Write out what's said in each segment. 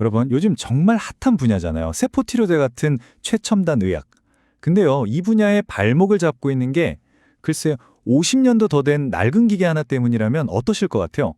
여러분, 요즘 정말 핫한 분야잖아요. 세포치료제 같은 최첨단 의학. 근데요, 이 분야의 발목을 잡고 있는 게 글쎄요, 50년도 더 된 낡은 기계 하나 때문이라면 어떠실 것 같아요?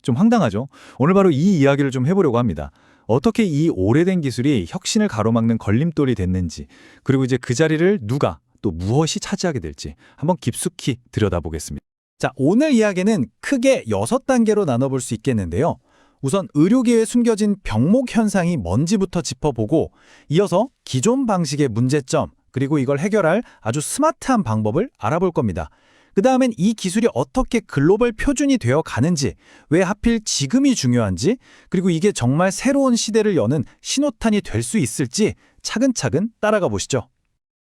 좀 황당하죠? 오늘 바로 이 이야기를 좀 해보려고 합니다. 어떻게 이 오래된 기술이 혁신을 가로막는 걸림돌이 됐는지, 그리고 이제 그 자리를 누가 또 무엇이 차지하게 될지 한번 깊숙이 들여다보겠습니다. 자, 오늘 이야기는 크게 여섯 단계로 나눠볼 수 있겠는데요. 우선 의료계에 숨겨진 병목 현상이 뭔지부터 짚어보고 이어서 기존 방식의 문제점 그리고 이걸 해결할 아주 스마트한 방법을 알아볼 겁니다. 그 다음엔 이 기술이 어떻게 글로벌 표준이 되어 가는지, 왜 하필 지금이 중요한지, 그리고 이게 정말 새로운 시대를 여는 신호탄이 될 수 있을지 차근차근 따라가 보시죠.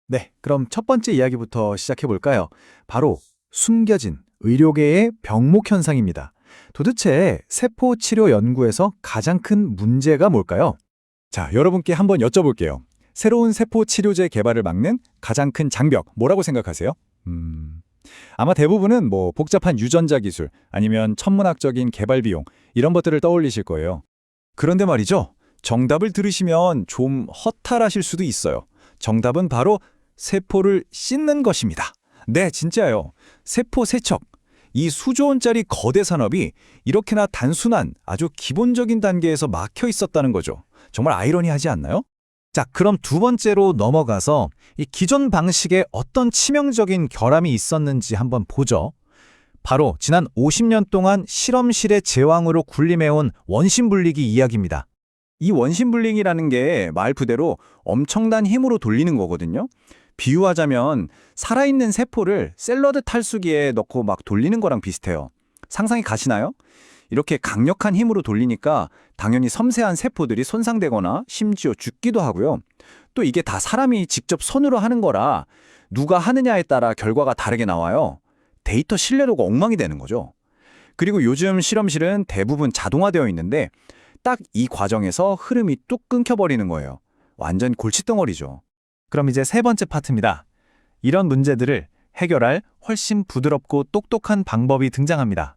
네, 그럼 첫 번째 이야기부터 시작해 볼까요? 바로 숨겨진 의료계의 병목 현상입니다. 도대체 세포 치료 연구에서 가장 큰 문제가 뭘까요? 자, 여러분께 한번 여쭤볼게요. 새로운 세포 치료제 개발을 막는 가장 큰 장벽 뭐라고 생각하세요? 음. 아마 대부분은 뭐 복잡한 유전자 기술 아니면 천문학적인 개발 비용 이런 것들을 떠올리실 거예요. 그런데 말이죠. 정답을 들으시면 좀 허탈하실 수도 있어요. 정답은 바로 세포를 씻는 것입니다. 네, 진짜요. 세포 세척. 이 수조 원짜리 거대 산업이 이렇게나 단순한 아주 기본적인 단계에서 막혀 있었다는 거죠. 정말 아이러니하지 않나요? 자, 그럼 두 번째로 넘어가서 이 기존 방식에 어떤 치명적인 결함이 있었는지 한번 보죠. 바로 지난 50년 동안 실험실의 제왕으로 군림해온 원심불리기 이야기입니다. 이 원심불링이라는 게 말 그대로 엄청난 힘으로 돌리는 거거든요. 비유하자면 살아있는 세포를 샐러드 탈수기에 넣고 막 돌리는 거랑 비슷해요. 상상이 가시나요? 이렇게 강력한 힘으로 돌리니까 당연히 섬세한 세포들이 손상되거나 심지어 죽기도 하고요. 또 이게 다 사람이 직접 손으로 하는 거라 누가 하느냐에 따라 결과가 다르게 나와요. 데이터 신뢰도가 엉망이 되는 거죠. 그리고 요즘 실험실은 대부분 자동화되어 있는데 딱 이 과정에서 흐름이 뚝 끊겨버리는 거예요. 완전 골칫덩어리죠. 그럼 이제 세 번째 파트입니다. 이런 문제들을 해결할 훨씬 부드럽고 똑똑한 방법이 등장합니다.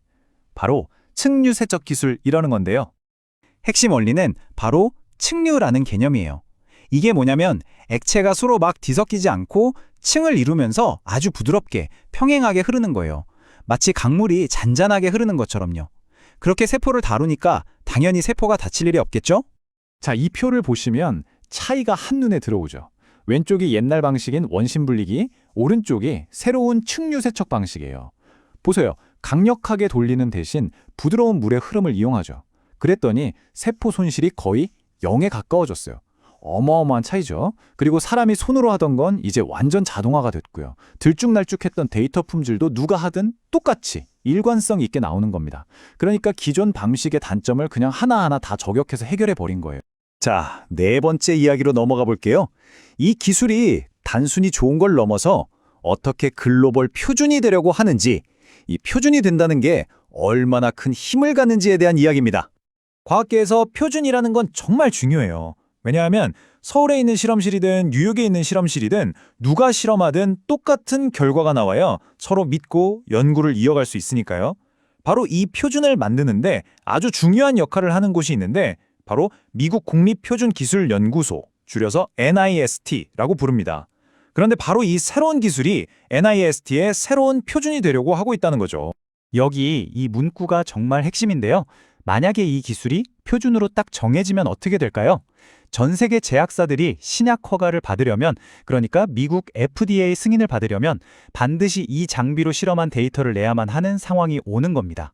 바로 층류 세척 기술이라는 건데요. 핵심 원리는 바로 층류라는 개념이에요. 이게 뭐냐면 액체가 서로 막 뒤섞이지 않고 층을 이루면서 아주 부드럽게 평행하게 흐르는 거예요. 마치 강물이 잔잔하게 흐르는 것처럼요. 그렇게 세포를 다루니까 당연히 세포가 다칠 일이 없겠죠? 자, 이 표를 보시면 차이가 한눈에 들어오죠. 왼쪽이 옛날 방식인 원심 분리기, 오른쪽이 새로운 층류 세척 방식이에요. 보세요. 강력하게 돌리는 대신 부드러운 물의 흐름을 이용하죠. 그랬더니 세포 손실이 거의 0에 가까워졌어요. 어마어마한 차이죠. 그리고 사람이 손으로 하던 건 이제 완전 자동화가 됐고요. 들쭉날쭉했던 데이터 품질도 누가 하든 똑같이 일관성 있게 나오는 겁니다. 그러니까 기존 방식의 단점을 그냥 하나하나 다 저격해서 해결해 버린 거예요. 자, 네 번째 이야기로 넘어가 볼게요. 이 기술이 단순히 좋은 걸 넘어서 어떻게 글로벌 표준이 되려고 하는지, 이 표준이 된다는 게 얼마나 큰 힘을 갖는지에 대한 이야기입니다. 과학계에서 표준이라는 건 정말 중요해요. 왜냐하면 서울에 있는 실험실이든 뉴욕에 있는 실험실이든 누가 실험하든 똑같은 결과가 나와요. 서로 믿고 연구를 이어갈 수 있으니까요. 바로 이 표준을 만드는데 아주 중요한 역할을 하는 곳이 있는데 바로 미국 국립표준기술연구소, 줄여서 NIST라고 부릅니다. 그런데 바로 이 새로운 기술이 NIST의 새로운 표준이 되려고 하고 있다는 거죠. 여기 이 문구가 정말 핵심인데요. 만약에 이 기술이 표준으로 딱 정해지면 어떻게 될까요? 전 세계 제약사들이 신약 허가를 받으려면, 그러니까 미국 FDA 승인을 받으려면 반드시 이 장비로 실험한 데이터를 내야만 하는 상황이 오는 겁니다.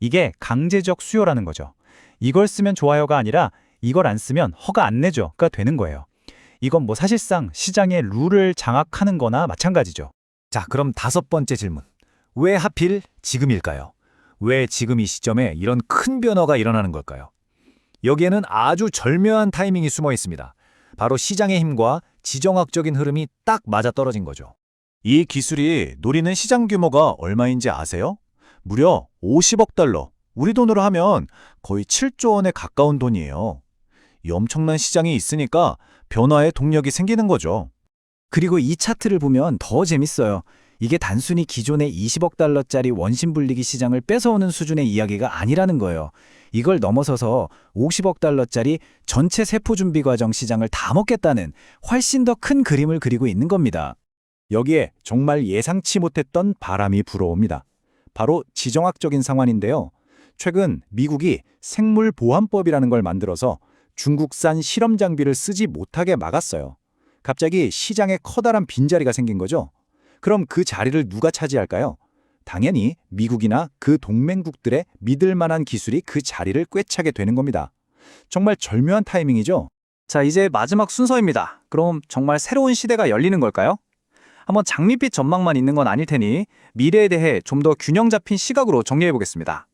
이게 강제적 수요라는 거죠. 이걸 쓰면 좋아요가 아니라 이걸 안 쓰면 허가 안 내줘가 되는 거예요. 이건 뭐 사실상 시장의 룰을 장악하는 거나 마찬가지죠. 자, 그럼 다섯 번째 질문. 왜 하필 지금일까요? 왜 지금 이 시점에 이런 큰 변화가 일어나는 걸까요? 여기에는 아주 절묘한 타이밍이 숨어 있습니다. 바로 시장의 힘과 지정학적인 흐름이 딱 맞아떨어진 거죠. 이 기술이 노리는 시장 규모가 얼마인지 아세요? 무려 50억 달러. 우리 돈으로 하면 거의 7조 원에 가까운 돈이에요. 이 엄청난 시장이 있으니까 변화의 동력이 생기는 거죠. 그리고 이 차트를 보면 더 재밌어요. 이게 단순히 기존의 20억 달러짜리 원심 분리기 시장을 뺏어오는 수준의 이야기가 아니라는 거예요. 이걸 넘어서서 50억 달러짜리 전체 세포 준비 과정 시장을 다 먹겠다는 훨씬 더 큰 그림을 그리고 있는 겁니다. 여기에 정말 예상치 못했던 바람이 불어옵니다. 바로 지정학적인 상황인데요. 최근 미국이 생물보안법이라는 걸 만들어서 중국산 실험 장비를 쓰지 못하게 막았어요. 갑자기 시장에 커다란 빈자리가 생긴 거죠. 그럼 그 자리를 누가 차지할까요? 당연히 미국이나 그 동맹국들의 믿을 만한 기술이 그 자리를 꿰차게 되는 겁니다. 정말 절묘한 타이밍이죠. 자, 이제 마지막 순서입니다. 그럼 정말 새로운 시대가 열리는 걸까요? 한번 장밋빛 전망만 있는 건 아닐 테니 미래에 대해 좀 더 균형 잡힌 시각으로 정리해 보겠습니다.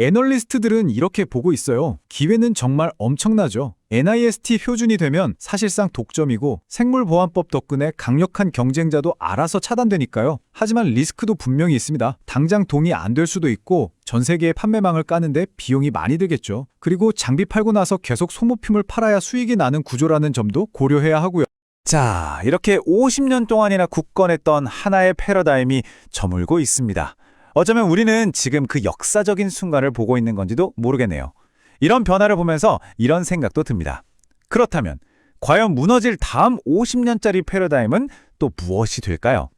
애널리스트들은 이렇게 보고 있어요. 기회는 정말 엄청나죠. NIST 표준이 되면 사실상 독점이고 생물보안법 덕분에 강력한 경쟁자도 알아서 차단되니까요. 하지만 리스크도 분명히 있습니다. 당장 동의 안될 수도 있고 전 세계의 판매망을 까는데 비용이 많이 들겠죠. 그리고 장비 팔고 나서 계속 소모품을 팔아야 수익이 나는 구조라는 점도 고려해야 하고요. 자, 이렇게 50년 동안이나 굳건했던 하나의 패러다임이 저물고 있습니다. 어쩌면 우리는 지금 그 역사적인 순간을 보고 있는 건지도 모르겠네요. 이런 변화를 보면서 이런 생각도 듭니다. 그렇다면 과연 무너질 다음 50년짜리 패러다임은 또 무엇이 될까요?